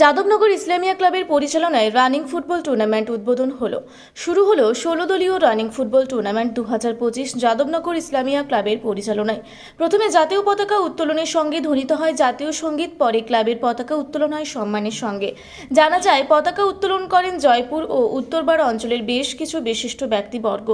যাদবনগর ইসলামিয়া ক্লাবের পরিচালনায় running football tournament উদ্বোধন হলো। শুরু হলো ষোলো দলীয় রানিং ফুটবল টুর্নামেন্ট দু হাজার পঁচিশ যাদবনগর ইসলামিয়া ক্লাবের পরিচালনায়। প্রথমে জাতীয় পতাকা উত্তোলনের সঙ্গে ধ্বনিত হয় জাতীয় সংগীত, পরে ক্লাবের পতাকা উত্তোলন হয় সম্মানের সঙ্গে। জানা যায়, পতাকা উত্তোলন করেন জয়পুর ও উত্তরপাড়া অঞ্চলের বেশ কিছু বিশিষ্ট ব্যক্তিবর্গ।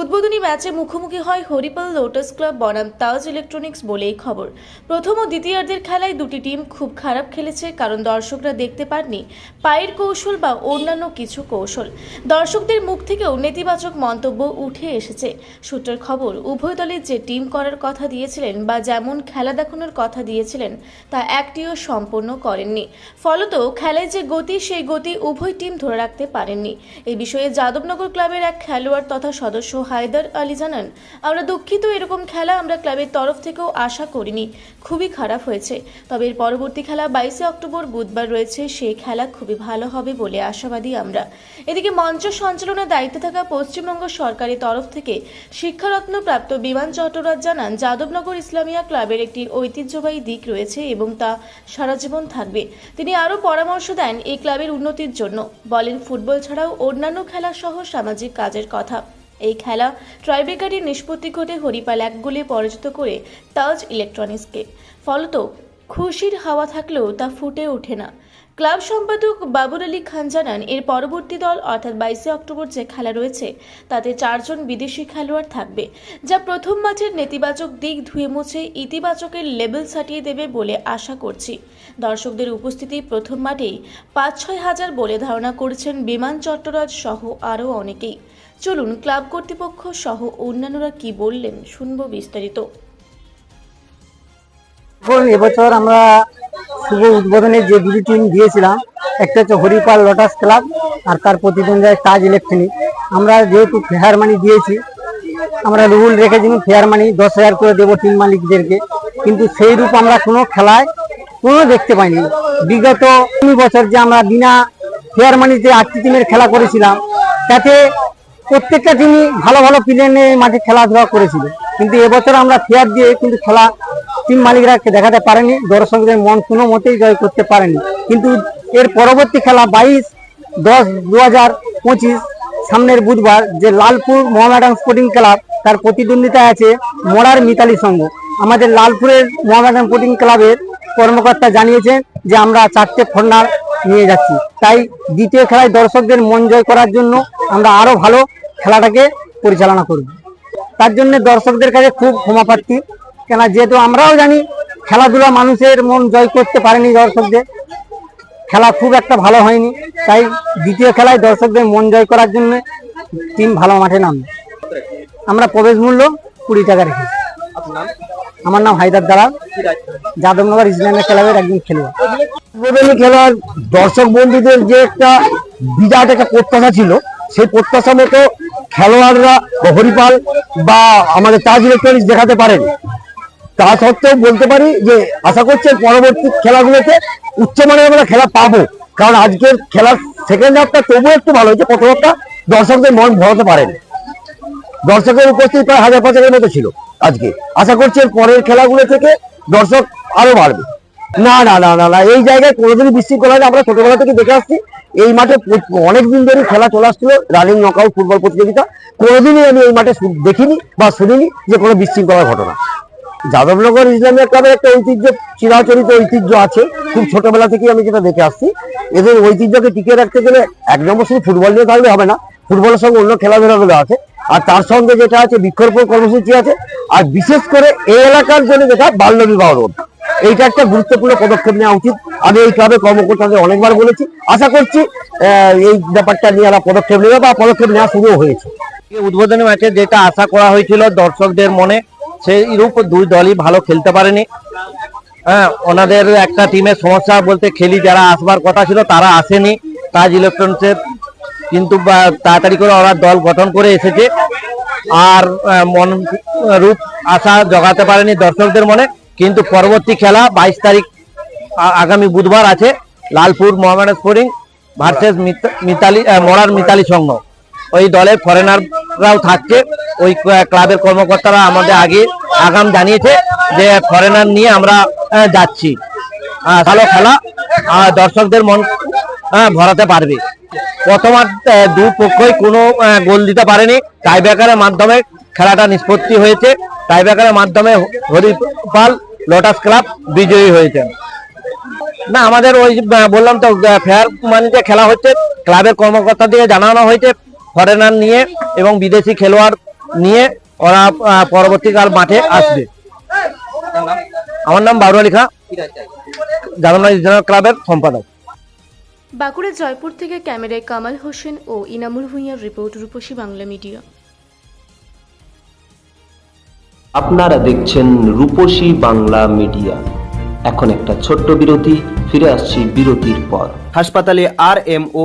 উদ্বোধনী ম্যাচে মুখোমুখি হয় হরিপাল লোটাস ক্লাব বনাম তাজ ইলেকট্রনিক্স বলেই খবর। প্রথম ও দ্বিতীয়ার্ধের খেলায় দুটি টিম খুব খারাপ খেলেছে, কারণ দর্শকরা দেখতে পাননি। পায়ের কৌশল বা অন্যান্য কিছু কৌশল। দর্শকদের মুখ থেকেও নেতিবাচক মন্তব্য উঠে এসেছে। সূত্রের খবর, উভয় দলের যে টিম করার কথা দিয়েছিলেন বা যেমন খেলা দেখানোর কথা দিয়েছিলেন, তা একটিও সম্পন্ন করেননি। ফলত খেলায় যে গতি, সেই গতি উভয় টিম ধরে রাখতে পারেননি। এই বিষয়ে যাদবনগর ক্লাবের এক খেলোয়াড় তথা সদস্য হায়দার আলী জানান, আমরা দুঃখিত, এরকম খেলা আমরা ক্লাবের তরফ থেকেও আশা করিনি। খুবই খারাপ হয়েছে। তবে এর পরবর্তী খেলা বাইশে অক্টোবর বুধবার রয়েছে। সেই খেলা খুবই ভালো হবে বলে আশাবাদী আমরা। এদিকে মঞ্চ সঞ্চালনার দায়িত্বে থাকা পশ্চিমবঙ্গ সরকারের তরফ থেকে শিক্ষারত্ন প্রাপ্ত বিমান চট্টরাজ জানান, যাদবনগর ইসলামিয়া ক্লাবের একটি ঐতিহ্যবাহী দিক রয়েছে এবং তা সারা জীবন থাকবে। তিনি আরও পরামর্শ দেন এই ক্লাবের উন্নতির জন্য। বলেন, ফুটবল ছাড়াও অন্যান্য খেলা সহ সামাজিক কাজের কথা। এই খেলা ট্রাইবেকারির নিষ্পত্তি ঘটে হরিপাল এক গোলে পরাজিত করে তাজ ইলেকট্রনিক্সকে। ফলত খুশির হাওয়া থাকলেও তা ফুটে ওঠে না। ক্লাব সম্পাদক বাবুর আলী খান জানান, এর পরবর্তী দল অর্থাৎ বাইশে অক্টোবর যে খেলা রয়েছে, তাতে চারজন বিদেশি খেলোয়াড় থাকবে, যা প্রথম ম্যাচের নেতিবাচক দিক ধুয়ে মুছে ইতিবাচকের লেভেল ছাটিয়ে দেবে বলে আশা করছি। দর্শকদের উপস্থিতি প্রথম মাঠেই পাঁচ ছয় হাজার বলে ধারণা করেছেন বিমান চট্টরাজ সহ আরও অনেকেই। চলুন, ক্লাব কর্তৃপক্ষ সহ অন্যান্যরা কি বললেন, শুনব বিস্তারিত। এবছর আমরা শুভ উদ্বোধনে যে দুটি টিম দিয়েছিলাম, একটা হচ্ছে হরিপাল লোটাস ক্লাব আর তার প্রতিদ্বন্দ্বী তাজ ইলেকট্রনিক আমরা যেহেতু ফেয়ার মানি দিয়েছি, আমরা রুল রেখেছি ফেয়ার মানি দশ হাজার করে দেবো টিম মালিকদেরকে। কিন্তু সেই রূপ আমরা কোনো খেলায় কোনো দেখতে পাইনি। বিগত তিন বছর যে আমরা বিনা ফেয়ার মানিতে আটটি টিমের খেলা করেছিলাম, তাতে প্রত্যেকটা টিমই ভালো ভালো প্লেয়ার নিয়ে মাঠে খেলাধুলা করেছিল। কিন্তু এবছর আমরা ফেয়ার দিয়ে কিন্তু খেলা টিম মালিকরা দেখাতে পারেনি, দর্শকদের মন কোনো মতেই জয় করতে পারেনি। কিন্তু এর পরবর্তী খেলা বাইশ দশ দু পঁচিশ, সামনের বুধবার যে লালপুর মোহামেডান স্পোর্টিং ক্লাব, তার প্রতিদ্বন্দ্বিতা আছে মোড়ার মিতালি সংঘ। আমাদের লালপুরের মোহামেডান স্পোর্টিং ক্লাবের কর্মকর্তা জানিয়েছেন যে, আমরা চারটে ফর্নার নিয়ে যাচ্ছি। তাই দ্বিতীয় খেলায় দর্শকদের মন জয় করার জন্য আমরা আরও ভালো খেলাটাকে পরিচালনা করব। তার জন্য দর্শকদের কাছে খুব ক্ষমা প্রার্থী। কেন যেহেতু আমরাও জানি খেলাধুলা মানুষের মন জয় করতে পারেনি দর্শকদের। খেলা খুব একটা ভালো হয়নি। তাই দ্বিতীয় খেলায় দর্শকদের মন জয় করার জন্য টিম ভালো মাঠে নামবে আমরা প্রবেশ মূল্য কুড়ি টাকা রেখে আমার নাম হায়দার দালাল। যাদবনগর ইসলামিক ক্লাবের একজন খেলোয়াড়। উদ্বোধনী খেলার দর্শক বন্ধুদের যে একটা বিরাট একটা প্রত্যাশা ছিল সেই প্রত্যাশা মতো খেলোয়াড়রা বা হরিপাল বা আমাদের তাজ ইলেকট্রনিক্স দেখাতে পারেন। তা সত্ত্বেও বলতে পারি যে আশা করছি পরবর্তী খেলাগুলোতে উচ্চমানের আমরা খেলা পাবো। কারণ আজকের খেলার সেকেন্ড হাফটা তবুও একটু ভালো হয়েছে। প্রথম হাফটা দর্শকদের মন ভরাতে পারেন। দর্শকের উপস্থিতি প্রায় হাজার পাঁচেকের মতো ছিল আজকে। আশা করছি এর পরের খেলাগুলো থেকে দর্শক আরও বাড়বে। না না না না না, এই জায়গায় কোনোদিনই বিশৃঙ্খলা হয়নি আমরা ছোটবেলা থেকে দেখে আসছি, এই মাঠে অনেক দিন ধরে খেলা চলে আসছিল রানিং নকআউট ফুটবল প্রতিযোগিতা। কোনোদিনই আমি এই মাঠে দেখিনি বা শুনিনি যে কোনো বিশৃঙ্খলার ঘটনা। যাদবনগর ইসলামিয়া ক্লাবের একটা ঐতিহ্য, চিরাচরিত ঐতিহ্য আছে। খুব ছোটবেলা থেকেই আমি যেটা দেখে আসছি। এদের ঐতিহ্যকে টিকিয়ে রাখতে গেলে এক নম্বর শুধু ফুটবল নিয়ে থাকলে হবে না, ফুটবলের সঙ্গে অন্য খেলাধুলাগুলো আছে। আর তার সঙ্গে যেটা আছে বৃক্ষরোপণ কর্মসূচি আছে। আর বিশেষ করে এই এলাকার জন্য যেটা, বাল্য বিবাহ রোধ। এইটা একটা গুরুত্বপূর্ণ পদক্ষেপ নেওয়া উচিত। আমি এই ক্লাবের কর্মকর্তাদের অনেকবার বলেছি। আশা করছি এই ব্যাপারটা নিয়ে ওরা পদক্ষেপ নেবে বা পদক্ষেপ নেওয়া শুরু হয়েছে। উদ্বোধনী ম্যাচে যেটা আশা করা হয়েছিল দর্শকদের মনে সেই রূপ দুই দলই ভালো খেলতে পারেনি। হ্যাঁ ওনাদের একটা টিমের সমস্যা বলতে খেলি যারা আসবার কথা ছিল তারা আসেনি, তাজ ইলেকট্রনিক্সের কিন্তু তাড়াতাড়ি করে ওরা দল গঠন করে এসেছে। আর মন রূপ আশা জগাতে পারেনি দর্শকদের মনে। কিন্তু পরবর্তী খেলা বাইশ তারিখ আগামী বুধবার আছে লালপুর মোহামেডান স্পোর্টিং ভার্সেস মিতালি মরার মিতালি সংঘ। ওই দলে ফরেনাররাও থাকছে। ওই ক্লাবের কর্মকর্তারা আমাদের আগে আগাম জানিয়েছে যে ফরেনার নিয়ে আমরা যাচ্ছি। ভালো খেলা দর্শকদের মন ভরাতে পারবে। প্রথমার্ধে দু পক্ষই কোনো গোল দিতে পারেনি। টাইব্রেকারের মাধ্যমে খেলাটা নিষ্পত্তি হয়েছে। টাইব্রেকারের মাধ্যমে হরিপাল লোটাস ক্লাব বিজয়ী হয়েছে। না, আমাদের ওই বললাম তো ফেয়ার মানে যে খেলা হচ্ছে। ক্লাবের কর্মকর্তা দিয়ে জানানো হয়েছে। ফরেনার নিয়ে এবং বিদেশি খেলোয়াড় নিয়ে ওরা পরবর্তীকাল মাঠে আসবে। আমার নাম বাবুল আলী খাঁ। ক্লাবের সম্পাদক। বাঁকুড়া জয়পুর থেকে ক্যামেরায় কামাল হোসেন ও ইনামুল ভুঁইয়ার রিপোর্ট রূপসী বাংলা মিডিয়া। আপনারা দেখছেন রূপসী বাংলা মিডিয়া। এখন একটা ছোট্ট বিরতি ফিরে আসছি বিরতির পর। হাসপাতালে R M O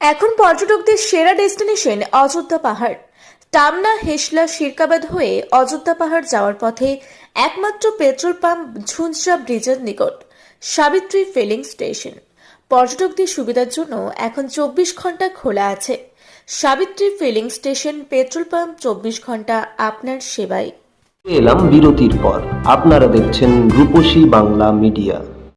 এখন পর্যটকদের সেরা ডেস্টিনেশন অযোধ্যা পাহাড়। টামনা, হেসলা, শিরকাবাদ হয়ে অযোধ্যা পাহাড় যাওয়ার পথে একমাত্র পেট্রোল পাম্প ঝুনঝা ব্রিজের নিকট, সাবিত্রী ফিলিং স্টেশন। পর্যটকদের সুবিধার জন্য এখন চব্বিশ ঘণ্টা খোলা আছে। Savitri filling station petrol pump চব্বিশ ঘণ্টা আপনার সেবায়। এলাম বিরতির পর। আপনারা দেখছেন রূপসী বাংলা মিডিয়া।